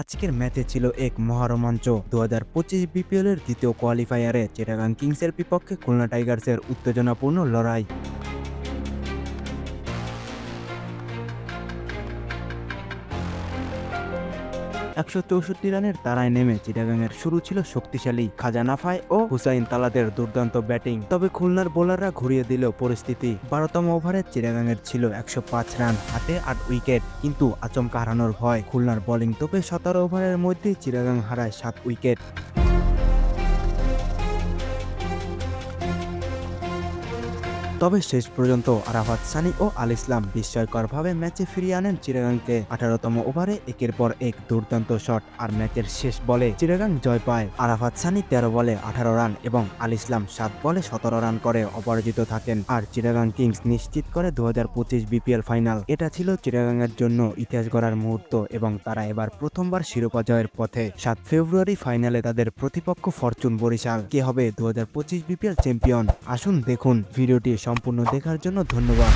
আজকের ম্যাচে ছিল এক মহারোমাঞ্চ। দু হাজার পঁচিশ বিপিএল এর দ্বিতীয় কোয়ালিফায়ারে চিটাগাং কিংসের বিপক্ষে খুলনা টাইগার্সের উত্তেজনাপূর্ণ লড়াই। একশো চৌষট্টি রানের তারায় নেমে চিটাগাংয়ের শুরু ছিল শক্তিশালী খাজানাফায় ও হুসাইন তালাদের দুর্দান্ত ব্যাটিং। তবে খুলনার বোলাররা ঘুরিয়ে দিল পরিস্থিতি বারোতম ওভারে চিটাগাংয়ের ছিল একশো পাঁচ রান হাতে আট উইকেট, কিন্তু আচমকা হারানোর ভয়। খুলনার বোলিং তোপে সতেরো ওভারের মধ্যে চিটাগাং হারায় সাত উইকেট। তবে শেষ পর্যন্ত আরাফাত সানি ও আল ইসলাম বিস্ময়করভাবে ম্যাচে ফিরিয়ে আনেন চিরাগাংকে। আঠারোতম ওভারে একের পর এক দুর্দান্ত শট আর ম্যাচের শেষ বলে চিরাগাং জয় পায়। আরাফাত সানি তেরো বলে আঠারো রান এবং আল ইসলাম সাত বলে সতেরো রান করে অপরাজিত থাকেন। আর চিরাগাং কিংস নিশ্চিত করে দু হাজার পঁচিশ বিপিএল ফাইনাল। এটা ছিল চিরাগাংয়ের জন্য ইতিহাস গড়ার মুহূর্ত এবং তারা এবার প্রথমবার শিরোপা জয়ের পথে। সাত ফেব্রুয়ারি ফাইনালে তাদের প্রতিপক্ষ ফরচুন বরিশাল। কে হবে দু হাজার পঁচিশ বিপিএল চ্যাম্পিয়ন? আসুন দেখুন ভিডিওটি সম্পূর্ণ দেখার জন্য ধন্যবাদ।